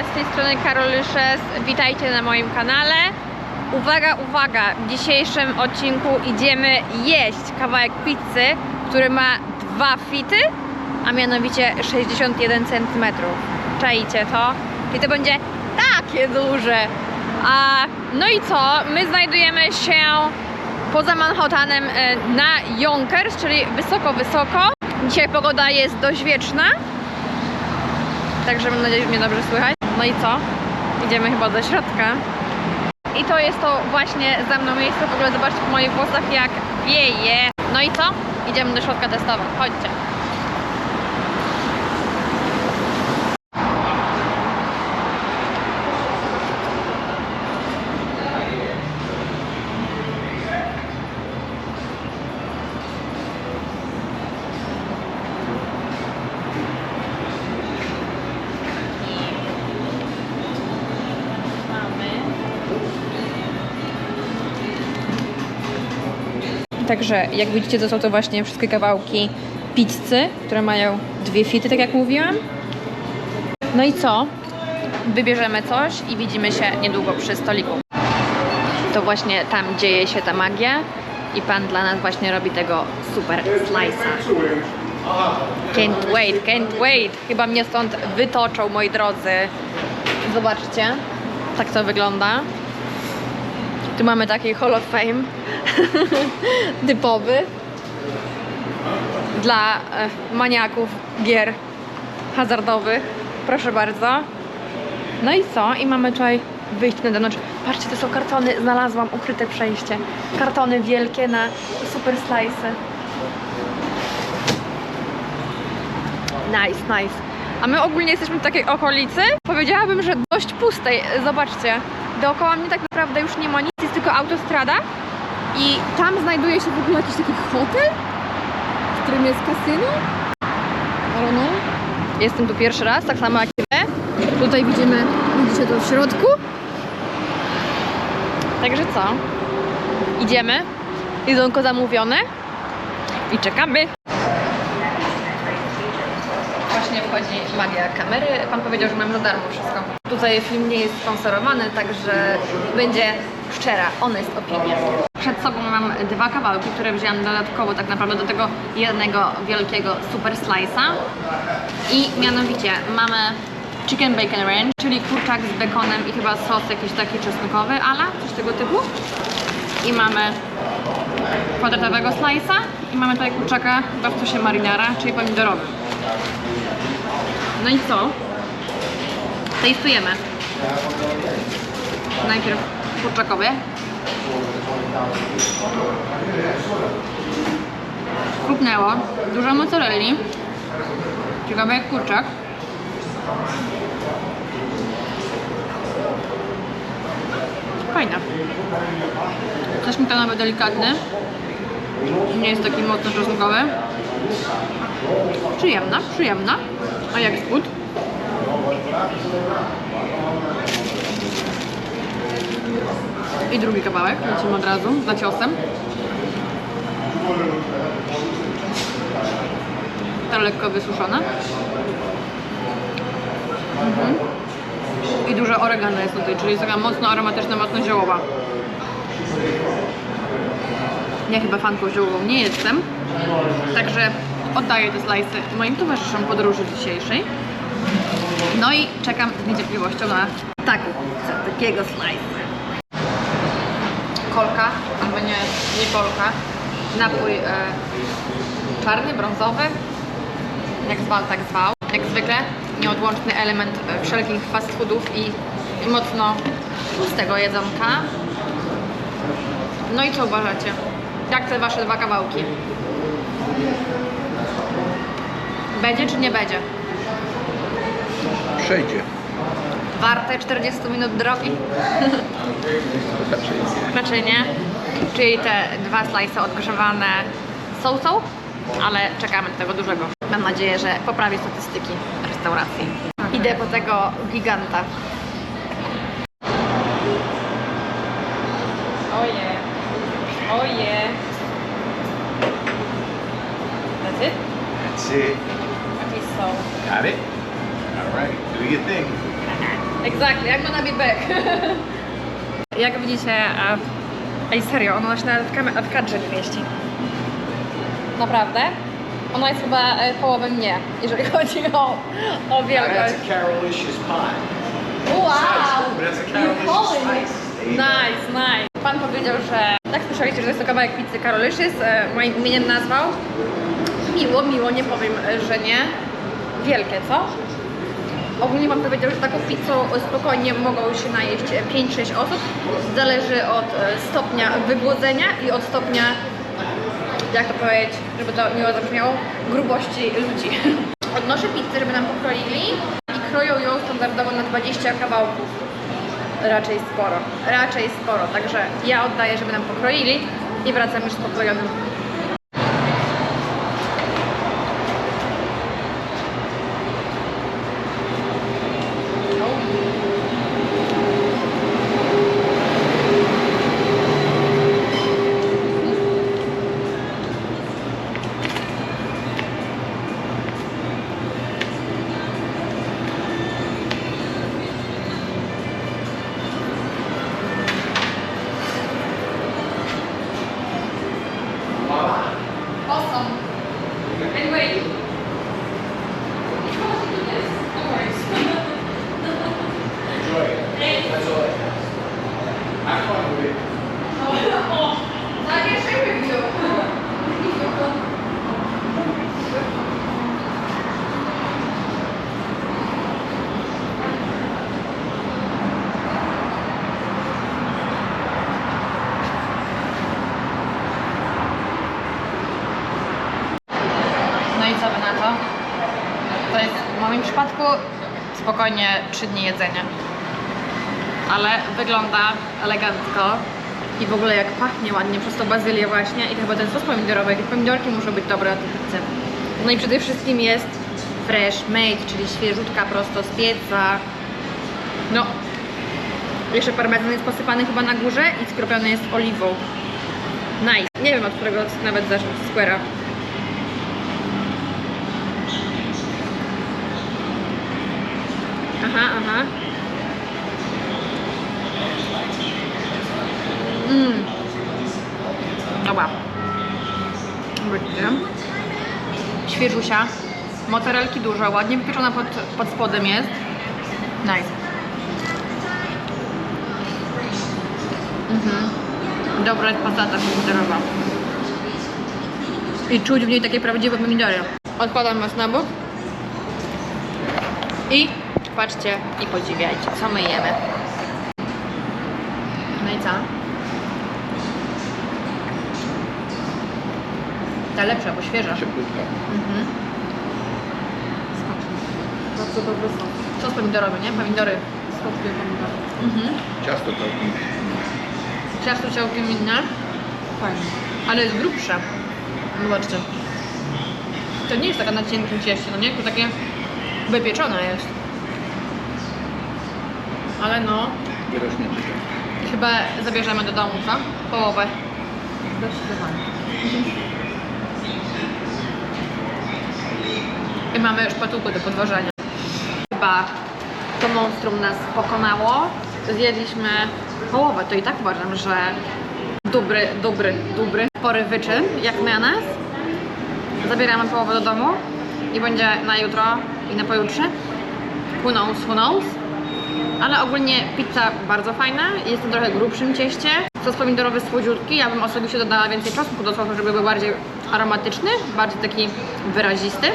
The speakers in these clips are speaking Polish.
z tej strony Karol Szes. Witajcie na moim kanale. Uwaga, uwaga, w dzisiejszym odcinku idziemy jeść kawałek pizzy, który ma dwa fity, a mianowicie 61 cm. Czajcie to? I to będzie takie duże. A, no i co? My znajdujemy się poza Manhattanem e, na Yonkers, czyli wysoko, wysoko. Dzisiaj pogoda jest dość wieczna, Także mam nadzieję, że mnie dobrze słychać. No i co? Idziemy chyba do środka. I to jest to właśnie za mną miejsce. W ogóle zobaczcie po moich włosach jak wieje. No i co? Idziemy do środka testować. Chodźcie. Także jak widzicie, to są to właśnie wszystkie kawałki pizzy, które mają dwie fity, tak jak mówiłam. No i co? Wybierzemy coś i widzimy się niedługo przy stoliku. To właśnie tam dzieje się ta magia i pan dla nas właśnie robi tego super slice'a. Can't wait, can't wait. Chyba mnie stąd wytoczą, moi drodzy. Zobaczcie, tak to wygląda. Tu mamy taki Hall of Fame typowy dla e, maniaków gier hazardowych. Proszę bardzo. No i co? I mamy tutaj wyjście na zewnątrz. Patrzcie, to są kartony. Znalazłam ukryte przejście. Kartony wielkie na super slice. Nice, nice. A my ogólnie jesteśmy w takiej okolicy, powiedziałabym, że dość pustej. Zobaczcie, dookoła mnie tak naprawdę już nie ma nic, jest tylko autostrada i tam znajduje się w ogóle jakiś taki hotel, w którym jest kasyno. Don't know. Jestem tu pierwszy raz, tak samo jak wy. Tutaj widzimy, widzicie to w środku. Także co? Idziemy. Jedzonko zamówione i czekamy. Właśnie wchodzi magia kamery. Pan powiedział, że mam za darmo wszystko. Tutaj film nie jest sponsorowany, także będzie szczera, honest opinia. Przed sobą mam dwa kawałki, które wzięłam dodatkowo tak naprawdę do tego jednego wielkiego super slice'a. I mianowicie mamy chicken bacon ranch, czyli kurczak z bekonem i chyba sos jakiś taki czosnkowy, ala coś tego typu. I mamy kwadratowego slice'a i mamy tutaj kurczaka chyba w sosie marinara, czyli pomidorowy. No i co? Testujemy. Najpierw kurczakowy. Krupnęło. Dużo mozzarelli. Ciekawe jak kurczak. Fajna. Też śmietanowy delikatny. Nie jest taki mocno czosnkowy. Przyjemna, przyjemna. A jak spód? I drugi kawałek, lecimy od razu, za ciosem. Ta lekko wysuszona. Mhm. I dużo oregano jest tutaj, czyli jest taka mocno aromatyczna, mocno ziołowa. Ja chyba fanką ziołową nie jestem, także oddaję te slajsy moim towarzyszom podróży dzisiejszej. No i czekam z niecierpliwością na taką, takiego slajsa. Kolka, albo nie, nie kolka, napój e, czarny, brązowy, jak zwał, tak zwał. Jak zwykle nieodłączny element e, wszelkich fast foodów i, i mocno pustego jedzonka. No i co uważacie? Jak te wasze dwa kawałki? Będzie czy nie będzie? Przejdzie. Warte 40 minut drogi? Raczej. Raczej nie. Czyli te dwa slajsy odgrzewane są są, ale czekamy do tego dużego. Mam nadzieję, że poprawi statystyki restauracji. Idę po tego giganta. Oje. Oje. That's Jak widzicie, e, ej serio, ona się nawet w, kadrze nie mieści. Naprawdę? Ona jest chyba e, połowę mnie, jeżeli chodzi o, o Now wielkość. that's a Carolicious pie. Wow! But that's a You Carolicious calling it? spice. There you go. Nice, nice. Pan powiedział, że tak słyszeliście, że jest to kawałek pizzy Carolicious, e, moim imieniem nazwał. Miło, miło, nie powiem, e, że nie. Wielkie, co? Ogólnie pan powiedział, że taką pizzą spokojnie mogą się najeść 5-6 osób. Zależy od e, stopnia wygłodzenia i od stopnia, jak to powiedzieć, żeby to miło zabrzmiało, grubości ludzi. Odnoszę pizzę, żeby nam pokroili i kroją ją standardowo na 20 kawałków. Raczej sporo, raczej sporo. Także ja oddaję, żeby nam pokroili i wracam już z pokrojonym. Spokojnie 3 dni jedzenia. Ale wygląda elegancko i w ogóle jak pachnie ładnie przez tą bazylię właśnie i to chyba ten sos pomidorowy, jakieś pomidorki muszą być dobre na tej pizzy. No i przede wszystkim jest fresh made, czyli świeżutka prosto z pieca. No, jeszcze parmezan jest posypany chyba na górze i skropiony jest oliwą. Nice. Nie wiem od którego nawet zacząć square'a. Aha, aha. Mmm. Dobra. Widzicie? Świeżusia. Mozzarelki dużo, ładnie wypieczona pod, pod spodem jest. Nice. Mhm. Dobra jest pasata pomidorowa. I czuć w niej takie prawdziwe pomidory. Odkładam was na bok. I patrzcie i podziwiajcie, co my jemy. No i co? Ta lepsza, bo świeża. Cieplutka. Mhm. Bardzo dobry sos. Sos pomidorowy, nie? Pomidory. Słodkie pomidory. Mhm. Ciasto całkiem. Ciasto całkiem inne, Fajnie. ale jest grubsze. Zobaczcie. To nie jest taka na cienkim cieście, no nie? To takie wypieczone jest. Ale no, Wyrośnięte. chyba zabierzemy do domu, co? Połowę. Zdecydowanie. I mamy już patułkę do podważania. Chyba to monstrum nas pokonało. Zjedliśmy połowę, to i tak uważam, że dobry, dobry, dobry, spory wyczyn, jak na nas. Zabieramy połowę do domu i będzie na jutro i na pojutrze. Who knows, who knows. Ale ogólnie pizza bardzo fajna, jest na trochę grubszym cieście. Sos pomidorowy słodziutki, ja bym osobiście dodała więcej czosnku do sosu, żeby był bardziej aromatyczny, bardziej taki wyrazisty.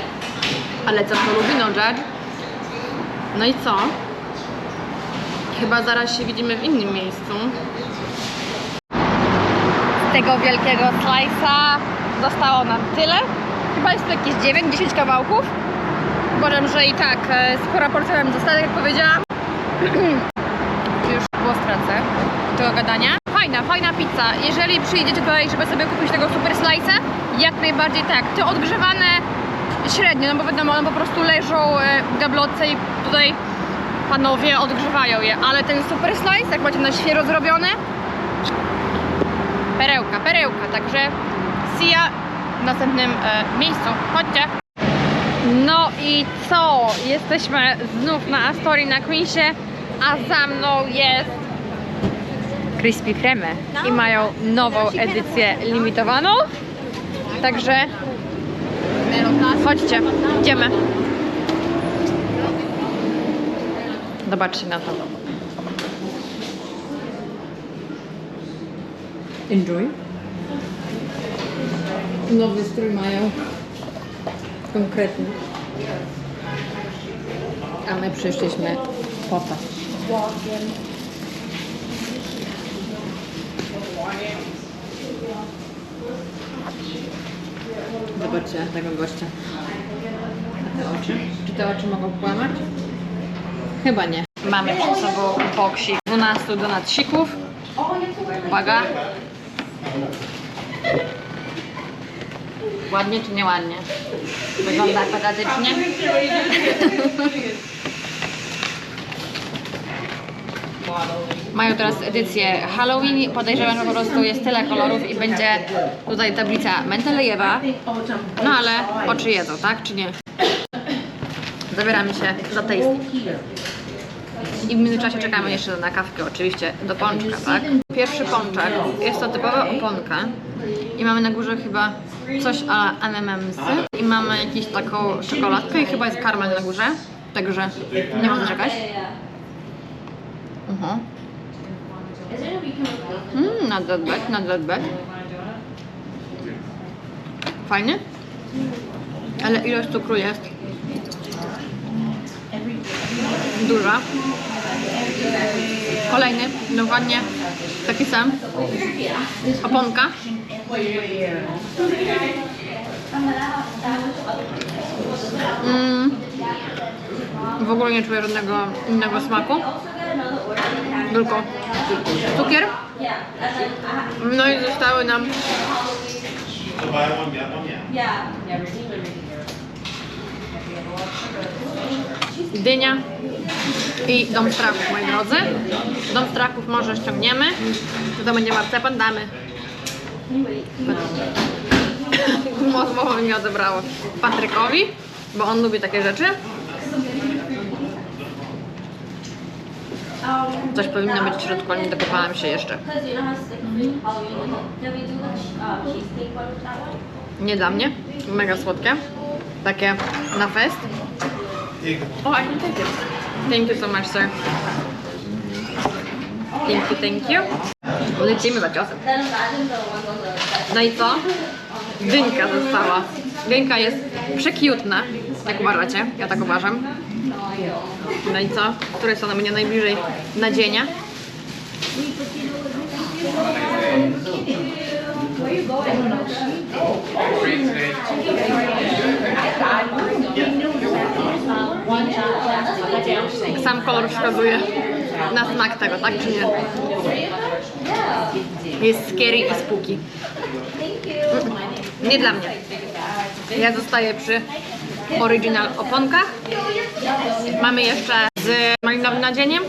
Ale co kto lubi, no judge. No i co? Chyba zaraz się widzimy w innym miejscu. Tego wielkiego slice'a zostało nam tyle. Chyba jest to jakieś 9-10 kawałków. Uważam, że i tak e, spora porcja nam została, tak jak powiedziałam. Już było stracę tego gadania. Fajna, fajna pizza. Jeżeli przyjdziecie tutaj, żeby sobie kupić tego super slice'a, jak najbardziej tak. Te odgrzewane średnio, no bo wiadomo, one po prostu leżą e, w gablotce i tutaj panowie odgrzewają je. Ale ten super slice, jak macie na świeżo zrobiony, perełka, perełka. Także see ya w następnym e, miejscu. Chodźcie. No i co? Jesteśmy znów na Astorii na Queensie. A za mną jest Crispy Kreme i mają nową edycję limitowaną. Także chodźcie, idziemy. Zobaczcie na to. Enjoy. Nowy strój mają. Konkretny. A my przyszliśmy po to. Zobaczcie tego gościa. Te oczy? Czy te oczy mogą kłamać? Chyba nie. Mamy przed sobą boksik 12 donatsików. Uwaga. Ładnie czy nieładnie? Wygląda patatycznie. Mają teraz edycję Halloween. Podejrzewam, że po prostu jest tyle kolorów i będzie tutaj tablica Mendelejewa. No ale oczy jedzą, tak? Czy nie? Zabieramy się za tasty. I w międzyczasie czekamy jeszcze na kawkę, oczywiście, do pączka, tak? Pierwszy pączek jest to typowa oponka i mamy na górze chyba coś a M&M's i mamy jakąś taką czekoladkę i chyba jest karmel na górze, także nie co czekać. Mhm. Mm, not that bad, not that bad. Fajnie? Ale ilość cukru jest duża. Kolejny, dokładnie taki sam. Oponka. Mm. W ogóle nie czuję żadnego innego smaku. Tylko cukier. No i zostały nam dynia i dom strachów, moi drodzy. Dom strachów może ściągniemy. To będzie marcepan, damy. Mocno mi odebrało Patrykowi, bo on lubi takie rzeczy. Coś powinno być w środku, ale nie dokopałam się jeszcze. Nie dla mnie. Mega słodkie. Takie na fest. O, I can take it. Thank you so much, sir. Thank you, thank you. Lecimy za ciosem. No i co? Dynka została. Dynka jest przekiutna, jak uważacie. Ja tak uważam. No i co? Które są na mnie najbliżej nadzienia? Sam kolor wskazuje na smak tego, tak czy nie? Jest scary i spooky. Nie dla mnie. Ja zostaję przy original oponkach. Mamy jeszcze z malinowym nadzieniem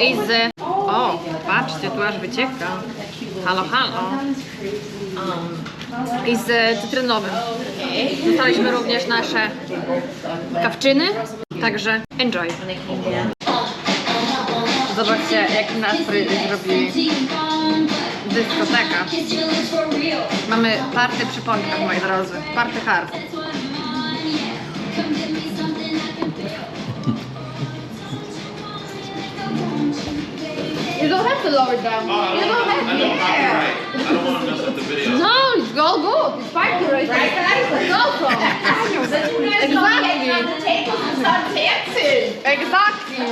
i z... O, patrzcie, tu aż wycieka. Halo, halo. I z cytrynowym. Dostaliśmy również nasze kawczyny, także enjoy. Zobaczcie, jaki nastrój zrobili. Dyskoteka. Mamy party przy moi drodzy. Party hard. To lower down. Oh, I You don't, to. don't copyright. I don't want to mess up the video. No, it's all good. It's party right there. It's awesome. Exactly. Exactly.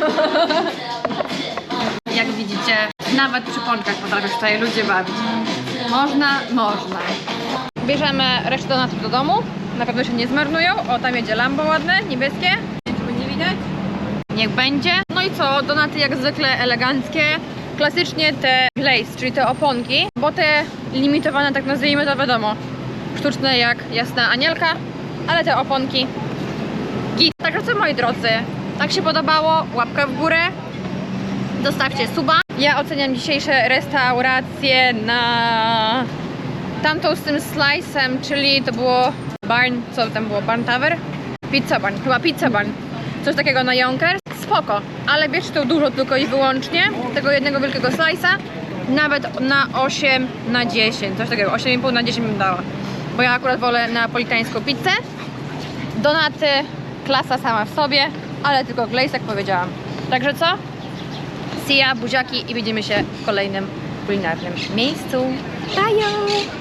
Jak widzicie, nawet przy pączkach potrafią się tutaj ludzie bawić. Można, można. Bierzemy resztę donatów do domu. Na pewno się nie zmarnują. O, tam jedzie Lambo ładne, niebieskie. Nie czy będzie widać. Niech będzie. No i co? Donaty jak zwykle eleganckie. Klasycznie te glaze, czyli te oponki, bo te limitowane, tak nazwijmy to wiadomo, sztuczne jak jasna anielka, ale te oponki git. Także co moi drodzy, tak się podobało, łapka w górę, zostawcie suba. Ja oceniam dzisiejsze restauracje na tamtą z tym slice'em, czyli to było Barn, co tam było, Barn Tower? Pizza Barn, chyba Pizza Barn. Coś takiego na Yonkers. Spoko, ale bierzcie to dużo tylko i wyłącznie, tego jednego wielkiego slice'a, nawet na 8 na 10, coś takiego, 8,5 na 10 bym dała. Bo ja akurat wolę napolitańską pizzę. Donaty, klasa sama w sobie, ale tylko glaze, jak powiedziałam. Także co? See ya, buziaki i widzimy się w kolejnym kulinarnym miejscu. Bye!